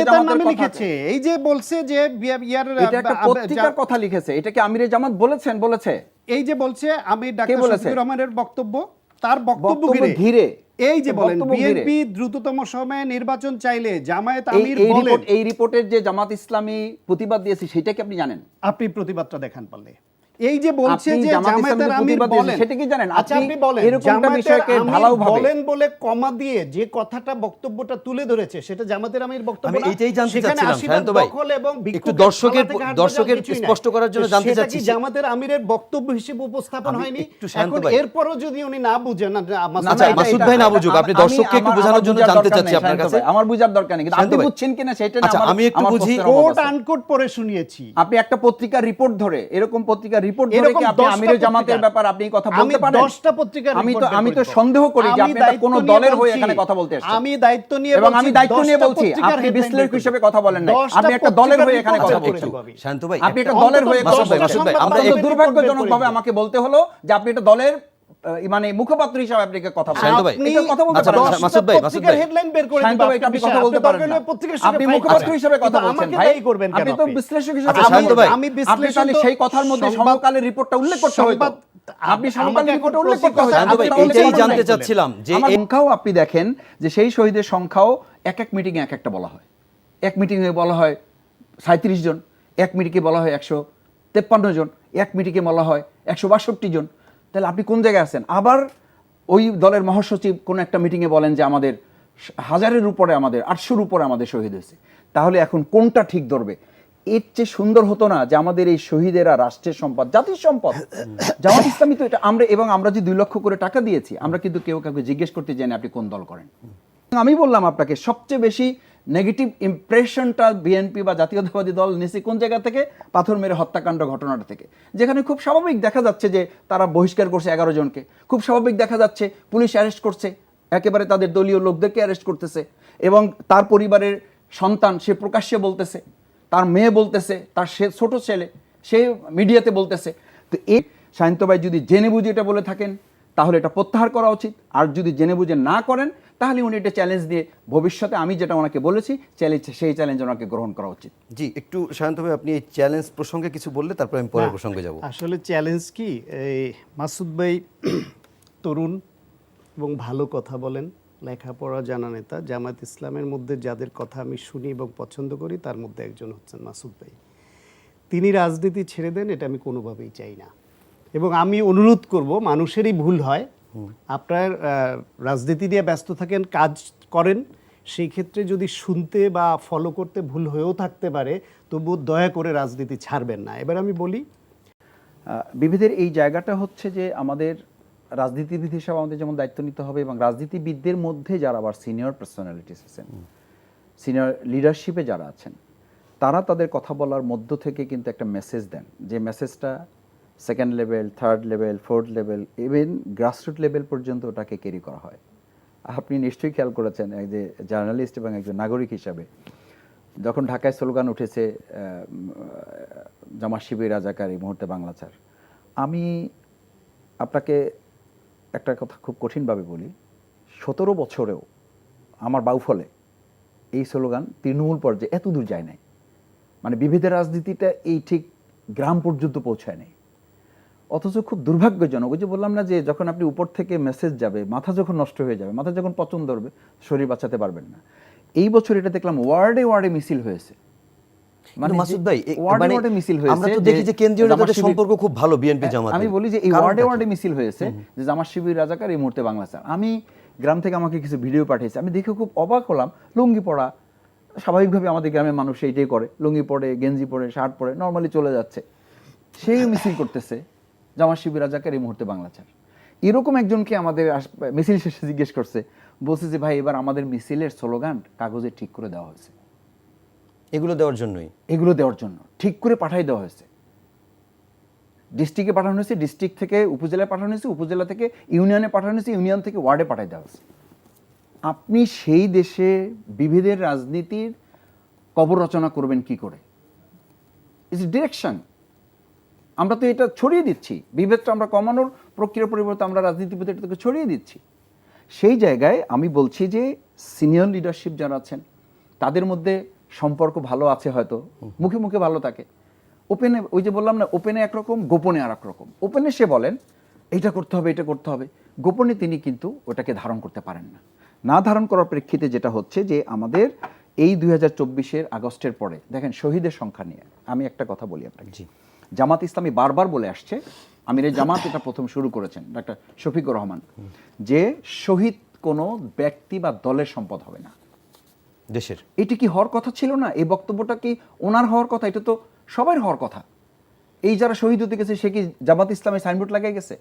নেতার নামে লিখেছে। এই যে বলছে যে ইয়ার এটা একটা পত্রিকার কথা লিখেছে। এটা কি আমিরে জামাত বলেছেন? বলেছে। এই যে বলছে আমি ডাক্তার? শফিকুর রহমানের বক্তব্য তার বক্তব্য ঘিরে। এই যে বলেন বিএনপি দ্রুততম সময়ে নির্বাচন চাইলে জামায়াত এই আমির এই বলেন। রিপোর্ট এই রিপোর্টের যে জামাত ইসলামী প্রতিবাদ দিয়েছে সেটা কি আপনি জানেন? আপনি প্রতিবাদটা দেখান পারলে। এই যে বলছে যে জামায়াতের আমির বলেন সেটা কি জানেন? আচ্ছা আপনি বলেন এরকম বিষয়কে ঢালাওভাবে- বলেন বলে কমা দিয়ে যে কথাটা বক্তব্যটা তুলে ধরেছে সেটা জামাতের আমির বক্তব্য না? এইটাই জানতে চাচ্ছিলাম, সায়ন্ত ভাই। এবং একটু দর্শকের- দর্শকের। স্পষ্ট করার জন্য জানতে সেটা চাচ্ছি কি জামাতের আমিরের বক্তব্য হিসেবে উপস্থাপন হয়নি এখন। এরপরও যদি উনি না বুঝেন আচ্ছা, মাসুদ ভাই না বুঝুক, আপনি দর্শককে একটু বোঝানোর জন্য জানতে চাচ্ছি আপনার কাছে। আমার বুঝার দরকার নেই কিন্তু আপনি বুঝছেন কিনা সেটা না আচ্ছা, আমি একটু বুঝি- কোট আনকোট পরে শুনিয়েছি আপনি একটা পত্রিকার রিপোর্ট ধরে এরকম পত্রিকার রিপোর্ট ধরে কি আপনি আমির আমিরের জামাতের ব্যাপার আপনি কথা বলতে পারেন? দশটা পত্রিকার আমি তো আমি তো সন্দেহ করি যে আমি আপনি এটা কোন দলের হয়ে এখানে কথা বলতে এসেছেন। আমি দায়িত্ব নিয়ে এবং বলছি, আমি দায়িত্ব নিয়ে বলছি আপনি বিশ্লেষক হিসেবে কথা বলেন না আপনি একটা দলের হয়ে এখানে কথা বলছেন। শান্ত ভাই আপনি একটা দলের হয়ে কথা বলছেন। আমরা দুর্ভাগ্যজনকভাবে আমাকে বলতে হলো যে আপনি একটা দলের মানে মুখপাত্র হিসেবে আপনি কথা ভাই। আপনি এটা কথা বলতে আচ্ছা, পারেন না। মাসুদ ভাই, মাসুদ ভাই। headline বের করে শান্ত দিবা ভাই, আপনি কথা বলতে পারেন না। আপনি মুখপাত্র। হিসেবে কথা বলছেন আমাকে ভাই করবেন কেন আপনি তো বিশ্লেষক আচ্ছা, হিসেবে শান্ত ভাই। আমি আপনি বিশ্লেষণ তাহলে সেই কথার মধ্যে সমকালের রিপোর্টটা উল্লেখ করতে সংবাদ- আপনি আমাকে সমকালীন রিপোর্টটা উল্লেখ করতে হতো শান্ত ভাই, এইটাই জানতে চাচ্ছিলাম যে সংখ্যাও আপনি দেখেন যে সেই শহীদের সংখ্যাও এক এক মিটিং এক একটা বলা হয় এক মিটিংয়ে বলা হয় সাঁত্রিশ জন এক মিটিংয়ে বলা হয় একশো তেপ্পান্ন জন এক মিটিংয়ে বলা হয় একশো বাষট্টি জন তাহলে আপনি কোন জায়গায় আছেন? আবার ওই দলের মহাসচিব কোন একটা মিটিংয়ে বলেন যে আমাদের হাজারের উপরে আমাদের আটশোর উপরে আমাদের শহীদ হয়েছে। তাহলে এখন কোনটা ঠিক ধরবে? এর চেয়ে সুন্দর হতো না যে আমাদের এই শহীদেরা রাষ্ট্রের সম্পদ জাতির সম্পদ। জামাত ইসলামী তো এটা আমরা এবং আমরা যে দুই লক্ষ করে টাকা দিয়েছি আমরা কিন্তু কেউ কাউকে জিজ্ঞেস করতে জানি আপনি কোন দল করেন। আমি বললাম আপনাকে সবচেয়ে বেশি নেগেটিভ ইমপ্রেশনটা বিএনপি বা জাতীয়তাবাদী দল নিয়েছে কোন জায়গা থেকে? পাথর মেরে হত্যাকাণ্ড ঘটনাটা থেকে। যেখানে খুব স্বাভাবিক দেখা যাচ্ছে যে তারা বহিষ্কার করছে এগারো জনকে। খুব স্বাভাবিক দেখা যাচ্ছে পুলিশ অ্যারেস্ট করছে। একেবারে তাদের দলীয় লোকদেরকে অ্যারেস্ট করতেছে। এবং তার পরিবারের সন্তান সে প্রকাশ্যে বলতেছে, তার মেয়ে বলতেছে, তার সে ছোট ছেলে সে মিডিয়াতে বলতেছে। তো এই সায়ন্তবাই যদি জেনে বুঝে এটা বলে থাকেন, তাহলে এটা প্রত্যাহার করা উচিত। আর যদি জেনে বুঝে না করেন তাহলে উনি এটা চ্যালেঞ্জ দিয়ে ভবিষ্যতে আমি যেটা ওনাকে বলেছি চ্যালেঞ্জ সেই চ্যালেঞ্জ ওনাকে গ্রহণ করা উচিত। জি একটু শান্ত ভাই আপনি এই চ্যালেঞ্জ প্রসঙ্গে কিছু বললে তারপর আমি পরের প্রসঙ্গে যাব। আসলে চ্যালেঞ্জ কি? এই মাসুদ ভাই তরুণ এবং ভালো কথা বলেন লেখাপড়া জানা নেতা জামাত ইসলামের মধ্যে যাদের কথা আমি শুনি এবং পছন্দ করি তার মধ্যে একজন হচ্ছেন মাসুদ ভাই। তিনি রাজনীতি ছেড়ে দেন এটা আমি কোনোভাবেই চাই না। এবং আমি অনুরোধ করব মানুষেরই ভুল হয় আপনার রাজনীতি নিয়ে ব্যস্ত থাকেন, কাজ করেন, সেই ক্ষেত্রে যদি শুনতে বা ফলো করতে ভুল হয়েও থাকতে পারে, তবুও দয়া করে রাজনীতি ছাড়বেন না। এবার আমি বলি বিভেদের এই জায়গাটা হচ্ছে যে আমাদের রাজনীতিবিদ হিসাবে আমাদের যেমন দায়িত্ব নিতে হবে এবং রাজনীতিবিদদের মধ্যে যারা আবার সিনিয়র পার্সোনালিটিস আছেন সিনিয়র লিডারশিপে যারা আছেন, তারা তাদের কথা বলার মধ্য থেকে কিন্তু একটা মেসেজ দেন। যে মেসেজটা second level third level fourth level even grassroot level পর্যন্ত ওটাকে ক্যারি করা হয়। আপনি নিশ্চয়ই খেয়াল করেছেন যে জার্নালিস্ট এবং একজন নাগরিক হিসাবে, যখন ঢাকায় স্লোগান উঠেছে জামা শিবির রাজাকার, এই মুহূর্তে বাংলা ছাড়। আমি আপনাকে একটা কথা খুব কঠিনভাবে বলি, সতেরো বছরেও আমার বাউফলে এই স্লোগান তৃণমূল পর্যায়ে এত দূর যায় নাই। মানে বিভেদের রাজনীতিটা এই ঠিক গ্রাম পর্যন্ত পৌঁছায় নাই। অথচ খুব দুর্ভাগ্যজনক। ওই যে বললাম না যে যখন আপনি উপর থেকে মেসেজ যাবে মাথা যখন নষ্ট হয়ে যাবে মাথা যখন পচন ধরবে শরীর বাঁচাতে পারবেন না। এই বছর এটা দেখলাম ওয়ার্ডে ওয়ার্ডে মিছিল হয়েছে। মানে মাসুদ ভাই ওয়ার্ডে মানে ওয়ার্ডে মিছিল হয়েছে আমরা তো দেখি যে কেন্দ্রীয় নেতাদের সম্পর্ক খুব ভালো বিএনপি জামাত আমি বলি যে এই ওয়ার্ডে ওয়ার্ডে মিছিল হয়েছে যে জামাত শিবির রাজাকার এই মুহূর্তে বাংলা স্যার। আমি গ্রাম থেকে আমাকে কিছু ভিডিও পাঠিয়েছে। আমি দেখে খুব অবাক হলাম। লুঙ্গি পড়া। স্বাভাবিকভাবে আমাদের গ্রামের মানুষ এইটাই করে। লুঙ্গি পরে গেঞ্জি পরে শার্ট পরে নর্মালি চলে যাচ্ছে। সেই মিছিল করতেছে। জামাত শিবির রাজাকার এই মুহূর্তে বাংলা ছাড় এরকম একজনকে আমাদের মিছিল শেষে জিজ্ঞেস করছে বলছে যে ভাই এবার আমাদের মিছিলের স্লোগান কাগজে ঠিক করে দেওয়া হয়েছে। এগুলো দেওয়ার জন্যই? এগুলো দেওয়ার জন্য। ঠিক করে পাঠাই দেওয়া হয়েছে। ডিস্ট্রিক্টে পাঠানো হয়েছে ডিস্ট্রিক্ট থেকে উপজেলায় পাঠানো হয়েছে উপজেলা থেকে ইউনিয়নে পাঠানো হয়েছে ইউনিয়ন থেকে ওয়ার্ডে পাঠাই দেওয়া হয়েছে। আপনি সেই দেশে বিভেদের রাজনীতির কবর রচনা করবেন কি করে? ইটস ডিরেকশন আমরা তো এটা ছড়িয়ে দিচ্ছি। বিভেদটা আমরা কমানোর প্রক্রিয়ার পরিবর্তে আমরা রাজনীতিবিদ এটাকে ছড়িয়ে দিচ্ছি। সেই জায়গায় আমি বলছি যে সিনিয়র লিডারশিপ যারা আছেন, তাদের মধ্যে সম্পর্ক ভালো আছে হয়তো, মুখে মুখে ভালো থাকে। ওপেনে ওই যে বললাম না ওপেনে একরকম, গোপনে আর রকম ওপেনে সে বলেন, এইটা করতে হবে, এটা করতে হবে। গোপনে তিনি কিন্তু ওটাকে ধারণ করতে পারেন না। না ধারণ করার প্রেক্ষিতে যেটা হচ্ছে যে, আমাদের এই দুই হাজার চব্বিশের আগস্টের পরে, দেখেন শহীদের সংখ্যা নিয়ে আমি একটা কথা বলি আপনাকে। জামাত ইসলামী বারবার বলে আসছে আমির জামাত এটা প্রথম শুরু করেছেন ডাক্তার শফিকুর রহমান যে শহীদ কোনো ব্যক্তি বা দলের সম্পদ হবে না। দেশের। এটি কি হওয়ার কথা ছিল না? এই বক্তব্যটা কি ওনার হওয়ার কথা? এটা তো সবার হওয়ার কথা। এই যারা শহীদ হতে গেছে সে কি জামাত ইসলামের সাইনবোর্ড লাগিয়ে গেছে?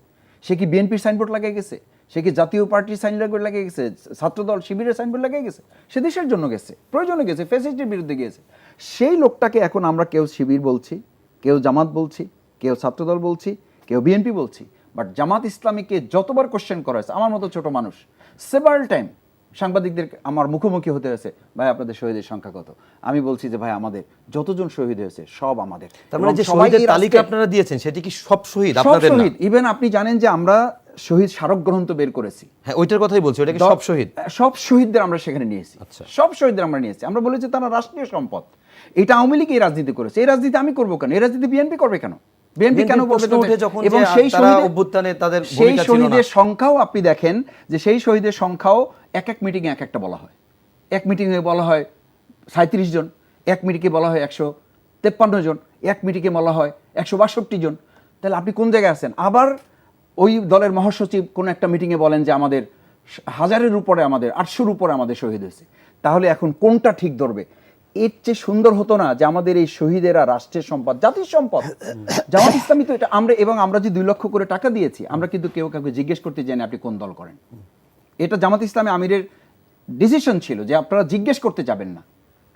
সে কি বিএনপির সাইনবোর্ড লাগিয়ে গেছে? সে কি জাতীয় পার্টির সাইনবোর্ড লাগিয়ে গেছে? ছাত্রদল শিবিরের সাইনবোর্ড লাগিয়ে গেছে? সে দেশের জন্য গেছে প্রয়োজনে গেছে ফেসিলিটির বিরুদ্ধে গিয়েছে। সেই লোকটাকে এখন আমরা কেউ শিবির বলছি কেউ জামাত বলছি, কেউ ছাত্রদল বলছি, কেউ বিএনপি বলছি বাট জামাত ইসলামীকে যতবার কোশ্চেন করা হয়েছে, আমার মতো ছোট মানুষ সেভারাল টাইম সাংবাদিকদের আমার মুখোমুখি হতে হয়েছে ভাই আপনাদের শহীদের সংখ্যা কত? আমি বলছি যে ভাই আমাদের যতজন শহীদ হয়েছে সব আমাদের। তার মানে যে শহীদের তালিকা আপনারা দিয়েছেন সেটি কি সব শহীদ আপনাদের শহীদ। ইভেন আপনি জানেন যে আমরা শহীদ স্মারক গ্রন্থ বের করেছি। হ্যাঁ ওইটার কথাই বলছি ওটা কি সব শহীদ। সব শহীদদের আমরা সেখানে নিয়েছি। আচ্ছা। সব শহীদদের আমরা নিয়েছি। আমরা বলেছি তারা রাষ্ট্রীয় সম্পদ। এটা আওয়ামী লীগ এই রাজনীতি করেছে। এই রাজনীতি আমি করব কেন? এই রাজনীতি বিএনপি করবে কেন? বিএনপি কেন প্রশ্ন? ওঠে যখন এবং সেই শহীদের- অভ্যুত্থানে তাদের সেই। শহীদের সংখ্যাও আপনি দেখেন যে সেই শহীদের সংখ্যাও এক এক মিটিংয়ে এক একটা বলা হয়। এক মিটিংয়ে বলা হয় সাঁত্রিশ জন এক মিটিংয়ে বলা হয় একশো তেপ্পান্ন জন এক মিটিংয়ে বলা হয় একশো বাষট্টি জন। তাহলে আপনি কোন জায়গায় আছেন? আবার ওই দলের মহাসচিব কোন একটা মিটিংয়ে বলেন যে আমাদের হাজারের উপরে আমাদের আটশোর উপরে আমাদের শহীদ হয়েছে। তাহলে এখন কোনটা ঠিক ধরবে? এর চেয়ে সুন্দর হতো না যে আমাদের এই শহীদেরা রাষ্ট্রের সম্পদ, জাতির সম্পদ। জামাত ইসলামী তো এটা আমরা, এবং আমরা যে দুই লক্ষ করে টাকা দিয়েছি, আমরা কিন্তু কেউ কাউকে জিজ্ঞেস করতে জানি আপনি কোন দল করেন। এটা জামাত ইসলামী আমিরের ডিসিশন ছিল যে আপনারা জিজ্ঞেস করতে যাবেন না।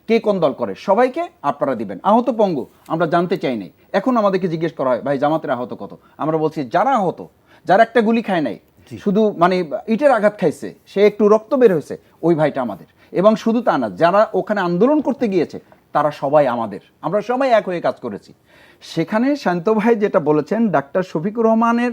কে কোন দল করে? সবাইকে আপনারা দিবেন। আহত পঙ্গু, আমরা জানতে চাই নাই। এখন আমাদেরকে জিজ্ঞেস করা হয়, ভাই, জামাতের আহত কত? আমরা বলছি, যারা আহত, যারা একটা গুলি খায় নাই শুধু মানে ইটের আঘাত খাইছে, সে একটু রক্ত বের হয়েছে, ওই ভাইটা আমাদের। এবং শুধু তা না, যারা ওখানে আন্দোলন করতে গিয়েছে, তারা সবাই আমাদের। আমরা সবাই এক হয়ে কাজ করেছি। সেখানে শান্ত ভাই যেটা বলেছেন, ডাক্তার শফিকুর রহমানের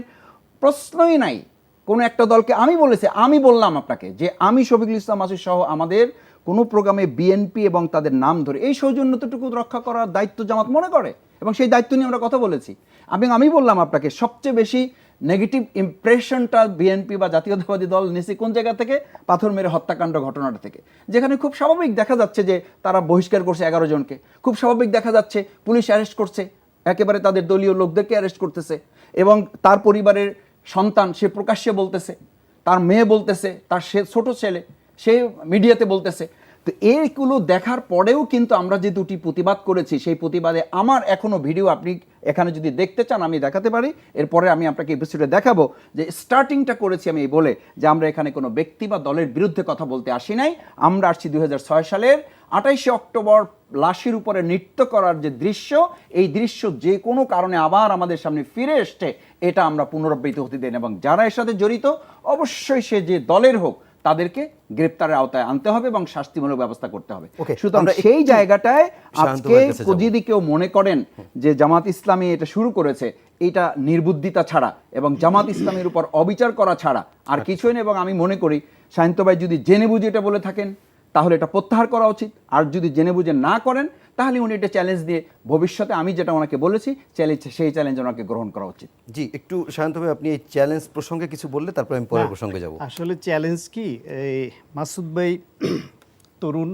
প্রশ্নই নাই। কোনো একটা দলকে আমি বলেছি, আমি বললাম আপনাকে যে আমি শফিকুল ইসলাম আসিফ সহ আমাদের কোনো প্রোগ্রামে বিএনপি এবং তাদের নাম ধরে এই সৌজন্যতাটুকু রক্ষা করার দায়িত্ব জামাত মনে করে। এবং সেই দায়িত্ব নিয়ে আমরা কথা বলেছি। এবং আমি বললাম আপনাকে, সবচেয়ে বেশি নেগেটিভ ইমপ্রেশনটা বিএনপি বা জাতীয়তাবাদী দল নিছি কোন জায়গা থেকে? পাথর মেরে হত্যাকাণ্ড ঘটনাটা থেকে। যেখানে খুব স্বাভাবিক দেখা যাচ্ছে যে তারা বহিষ্কার করছে এগারো জনকে। খুব স্বাভাবিক দেখা যাচ্ছে পুলিশ অ্যারেস্ট করছে। একেবারে তাদের দলীয় লোকদেরকে অ্যারেস্ট করতেছে। এবং তার পরিবারের সন্তান সে প্রকাশ্যে বলতেছে, তার মেয়ে বলতেছে, তার সে ছোট ছেলে, সে মিডিয়াতে বলতেছে। তো এইগুলো দেখার পরেও কিন্তু আমরা যে দুটি প্রতিবাদ করেছি, সেই প্রতিবাদে আমার এখনও ভিডিও আপনি এখানে যদি দেখতে চান, আমি দেখাতে পারি। এরপরে আমি আপনাকে এপিসোডে দেখাবো যে স্টার্টিংটা করেছি আমি এই বলে, যে আমরা এখানে কোনো ব্যক্তি বা দলের বিরুদ্ধে কথা বলতে আসি নাই। আমরা আসছি দু হাজার ছয় সালের আঠাইশে অক্টোবর লাশের উপরে নৃত্য করার যে দৃশ্য, এই দৃশ্য যে কোনো কারণে আবার আমাদের সামনে ফিরে এসছে, এটা আমরা পুনরাবৃত্তি হতে দেন এবং যারা এর সাথে জড়িত, অবশ্যই সে যে দলের হোক তাদেরকে গ্রেপ্তারের আওতায় আনতে হবে এবং শাস্তিমূলক ব্যবস্থা করতে হবে। সুতরাং সেই জায়গাটায় আজকে যদি কেউ মনে করেন যে জামাত ইসলামী এটা শুরু করেছে এটা নির্বুদ্ধিতা ছাড়া এবং জামাত ইসলামের উপর অবিচার করা ছাড়া আর কিছুই না এবং আমি মনে করি সায়ন্ত ভাই যদি জেনে বুঝে এটা বলে থাকেন তাহলে এটা প্রত্যাহার করা উচিত। আর যদি জেনে বুঝে না করেন তাহলে উনি এটা চ্যালেঞ্জ দিয়ে ভবিষ্যতে আমি যেটা ওনাকে বলেছি চ্যালেঞ্জ সেই চ্যালেঞ্জ ওনাকে গ্রহণ করা উচিত। জি একটু ভাই আপনি এই চ্যালেঞ্জ প্রসঙ্গে কিছু বললে তারপর আমি পরের প্রসঙ্গে যাব। আসলে চ্যালেঞ্জ কি এই মাসুদ ভাই তরুণ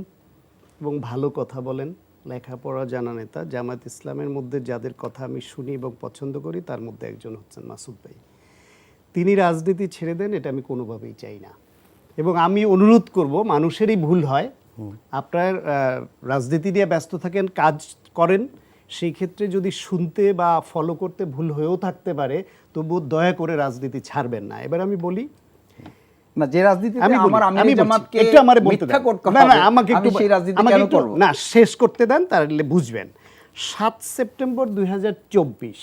এবং ভালো কথা বলেন লেখাপড়া জানা নেতা জামাত ইসলামের মধ্যে যাদের কথা আমি শুনি এবং পছন্দ করি তার মধ্যে একজন হচ্ছেন মাসুদ ভাই। তিনি রাজনীতি ছেড়ে দেন এটা আমি কোনোভাবেই চাই না। এবং আমি অনুরোধ করব মানুষেরই ভুল হয় আপনার রাজনীতি নিয়ে ব্যস্ত থাকেন কাজ করেন সেই ক্ষেত্রে যদি শুনতে বা ফলো করতে ভুল হয়েও থাকতে পারে তবু দয়া করে রাজনীতি ছাড়বেন না। এবার আমি বলি না যে রাজনীতিতে আমি আমার আমি জামাতকে একটু আমারে বলতে দেন। না, না, আমাকে একটু সেই রাজনীতি কেন করব? না শেষ করতে দেন তাহলে বুঝবেন। সাত সেপ্টেম্বর দুই হাজার চব্বিশ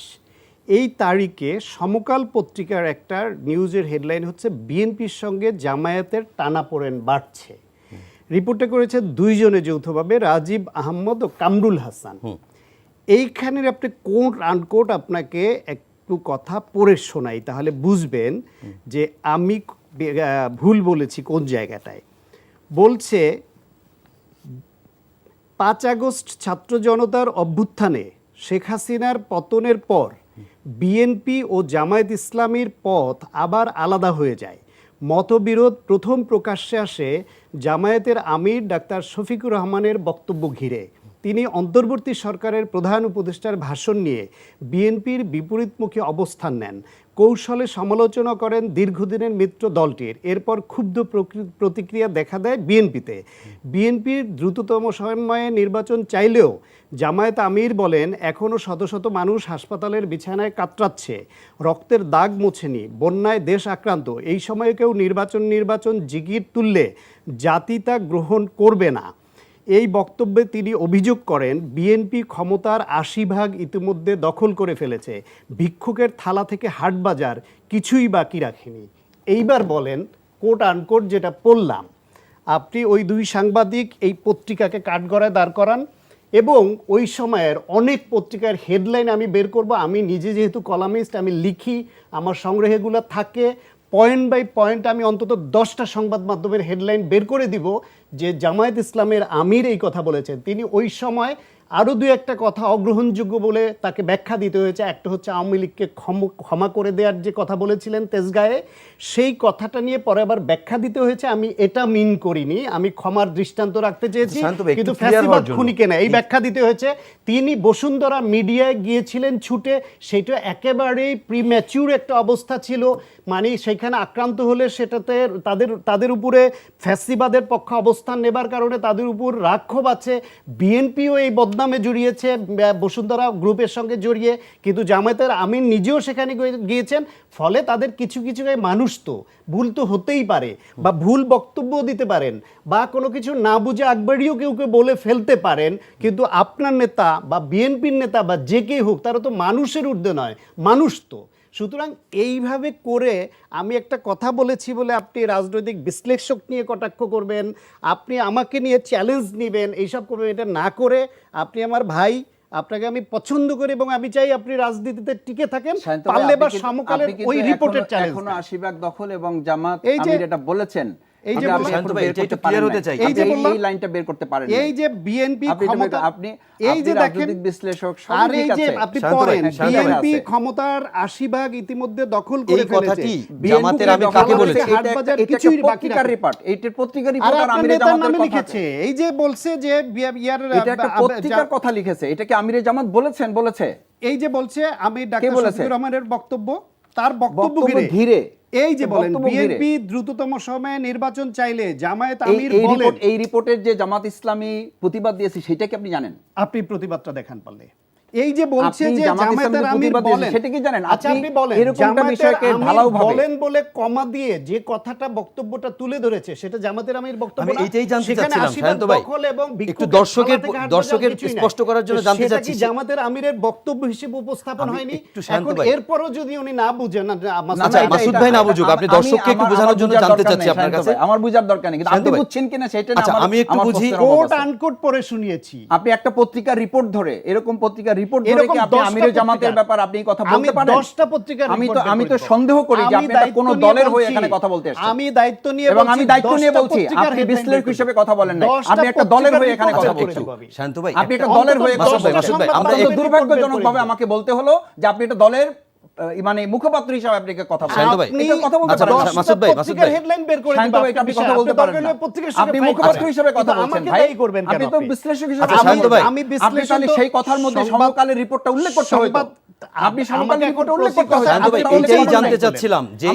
এই তারিখে সমকাল পত্রিকার একটা নিউজের হেডলাইন হচ্ছে বিএনপির সঙ্গে জামায়াতের টানাপোড়েন বাড়ছে। রিপোর্টে করেছে দুইজনে যৌথভাবে রাজীব আহমদ ও কামরুল হাসান। এইখানের আপনি কোট আনকোট আপনাকে একটু কথা পড়ে শোনাই তাহলে বুঝবেন যে আমি ভুল বলেছি কোন জায়গাটায়। বলছে পাঁচ আগস্ট ছাত্র জনতার অভ্যুত্থানে শেখ হাসিনার পতনের পর বিএনপি ও জামায়াত ইসলামীর পথ আবার আলাদা হয়ে যায়। মতবিরোধ প্রথম প্রকাশ্যে আসে জামায়াতের আমির ডাক্তার শফিকুর রহমানের বক্তব্য ঘিরে। তিনি অন্তর্বর্তী সরকারের প্রধান উপদেষ্টার ভাষণ নিয়ে বিএনপির বিপরীতমুখী অবস্থান নেন। কৌশলে সমালোচনা করেন দীর্ঘদিনের মিত্র দলটির। এরপর ক্ষুব্ধ প্রতিক্রিয়া দেখা দেয় বিএনপিতে। বিএনপির দ্রুততম সময়ে নির্বাচন চাইলেও জামায়াত আমির বলেন এখনও শত শত মানুষ হাসপাতালের বিছানায় কাতরাচ্ছে, রক্তের দাগ মোছেনি, বন্যায় দেশ আক্রান্ত। এই সময়ে কেউ নির্বাচন নির্বাচন জিগির তুললে জাতি তা গ্রহণ করবে না। এই বক্তব্যে তিনি অভিযোগ করেন, বিএনপি ক্ষমতার আশি ভাগ ইতিমধ্যে দখল করে ফেলেছে। ভিক্ষুকের থালা থেকে হাটবাজার কিছুই বাকি রাখেনি। এইবার বলেন কোট আনকোট যেটা পড়লাম। আপনি ওই দুই সাংবাদিক এই পত্রিকাকে কাঠগড়ায় দাঁড় করান এবং ওই সময়ের অনেক পত্রিকার হেডলাইন আমি বের করব। আমি নিজে যেহেতু কলামিস্ট আমি লিখি, আমার সংগ্রহেগুলো থাকে পয়েন্ট বাই পয়েন্ট আমি অন্তত দশটা সংবাদ মাধ্যমের হেডলাইন বের করে দিব যে জামায়াত ইসলামের আমির এই কথা বলেছেন। তিনি ওই সময় আরও দু একটা কথা অগ্রহণযোগ্য বলে তাকে ব্যাখ্যা দিতে হয়েছে। একটা হচ্ছে আওয়ামী লীগকে ক্ষম- করে দেওয়ার যে কথা বলেছিলেন তেজগায়ে সেই কথাটা নিয়ে পরে আবার ব্যাখ্যা দিতে হয়েছে। আমি এটা মিন করিনি আমি ক্ষমার দৃষ্টান্ত রাখতে চেয়েছি কিন্তু ফ্যাসিবাদ। খুনিকে না এই ব্যাখ্যা দিতে হয়েছে। তিনি বসুন্ধরা মিডিয়ায় গিয়েছিলেন ছুটে সেটা একেবারেই প্রিম্যাচিউর একটা অবস্থা ছিল। মানে সেখানে আক্রান্ত হলে সেটাতে তাদের তাদের উপরে ফ্যাসিবাদের পক্ষে অবস্থান নেবার কারণে তাদের উপর রাক্ষোভ আছে। বিএনপিও এই বদনামে জড়িয়েছে আহ, বসুন্ধরা গ্রুপের সঙ্গে জড়িয়ে। কিন্তু জামায়াতের আমিন নিজেও সেখানে গিয়েছেন। ফলে তাদের কিছু কিছু মানুষ তো। ভুল তো হতেই পারে। বা ভুল বক্তব্য দিতে পারেন। বা কোনো কিছু না বুঝে আকবরিও কেউ কেউ বলে ফেলতে পারেন। কিন্তু আপনার নেতা বা বিএনপির নেতা বা যে কে হোক তারা তো মানুষের ঊর্ধ্বে নয়। মানুষ তো। সুতরাং এইভাবে করে আমি একটা কথা বলেছি বলে আপনি রাজনৈতিক বিশ্লেষক নিয়ে কটাক্ষ করবেন আপনি আমাকে নিয়ে চ্যালেঞ্জ নেবেন এইসব করবেন এটা না করে আপনি আমার ভাই আপনাকে আমি পছন্দ করি এবং আমি চাই আপনি রাজনীতিতে টিকে থাকেন পারলে বা সমকালের ওই রিপোর্টের চ্যালেঞ্জ এখনও আশীর্বাদ দখল এবং জামাত আমির এটা বলেছেন। এই যে হতে চাই। এই যে এই- লাইনটা বের করতে পারেন এই যে বিএনপি ক্ষমতা আপনি এই যে দেখেন বিশ্লেষক আর এই যে আপনি পড়েন বিএনপি ক্ষমতার আশি ভাগ ইতিমধ্যে দখল করে এই ফেলেছে। কথাটি জামাতের আমি কাকে বলেছি? হাটবাজার কিছুই বাকি পত্রিকার রিপোর্ট এইটার পত্রিকার রিপোর্ট আর আমিরে জামাতের লিখেছে। এই যে বলছে যে ইয়ার এটা একটা পত্রিকার কথা লিখেছে। এটা কি আমিরে জামাত বলেছেন? বলেছে। এই যে বলছে আমি ডাক্তার বলেছে? শফিকুর রহমানের বক্তব্য। তার বক্তব্য ঘিরে এই যে বলেন বিএনপি দ্রুততম সময়ে নির্বাচন চাইলে জামায়াত আমির এই বলেন। রিপোর্ট এই রিপোর্টের যে জামাত ইসলামী প্রতিবাদ দিয়েছে সেটা কি আপনি জানেন? আপনি প্রতিবাদটা দেখান পারলে। এই যে বলছে যে জামায়াতের আমির বলেন সেটা কি জানেন? আচ্ছা আপনি বলেন এরকম বিষয়কে আমির ঢালাওভাবে- বলেন বলে কমা দিয়ে যে কথাটা বক্তব্যটা তুলে ধরেছে সেটা জামাতের আমির বক্তব্য আমি না? এইটাই জানতে চাচ্ছিলাম, শান্ত ভাই। এবং একটু দর্শকের- দর্শকের। স্পষ্ট করার জন্য জানতে সেটা চাচ্ছি কি জামাতের আমিরের বক্তব্য হিসেবে উপস্থাপন হয়নি এখন। এরপরও যদি উনি না বুঝেন না, আমার আচ্ছা, মাসুদ ভাই না বুঝুক, আপনি দর্শককে একটু বোঝানোর জন্য জানতে চাচ্ছি আপনার কাছে। আমার বুঝার দরকার নেই কিন্তু আপনি বুঝছেন কিনা সেটা না আচ্ছা, আমার- আমি একটু বুঝি- কোট আনকোট পরে শুনিয়েছি আপনি একটা পত্রিকার রিপোর্ট ধরে এরকম পত্রিকার রিপোর্ট ধরে কি আপনি আমির আমিরের জামাতের ব্যাপার আপনি কথা বলতে পারেন? দশটা পত্রিকার আমি তো আমি তো সন্দেহ করি যে আমি আপনি কোন দলের হয়ে এখানে কথা বলতে এসেছেন। আমি দায়িত্ব নিয়ে এবং বলছি, আমি দায়িত্ব নিয়ে বলছি আপনি বিশ্লেষক হিসেবে কথা বলেন না আপনি একটা দলের হয়ে এখানে কথা বলছেন। শান্ত ভাই আপনি একটা দলের হয়ে কথা বলছেন আমরা দুর্ভাগ্যজনকভাবে আমাকে বলতে হলো যে আপনি একটা দলের মানে মুখপাত্র হিসাবে আপনাকে কথা বলেন ভাই। এটা কথা বলতে আচ্ছা, পারেন না। মাসুদ ভাই, মাসুদ ভাই। হেডলাইন বের করে দিবেন দিব ভাই, আপনি কথা বলতে পারেন না। আপনি মুখপাত্র হিসাবে হিসেবে কথা বলছেন ভাই আমাকে করবেন কেন আপনি তো বিশ্লেষক আচ্ছা, হিসেবে শান্ত ভাই। আমি বিশ্লেষক সেই কথার মধ্যে সমকালের রিপোর্টটা উল্লেখ করতে হবে আপনি সমকালের রিপোর্টটা উল্লেখ করতে হবে শান্ত ভাই, আপনি এইটাই জানতে চাচ্ছিলাম যে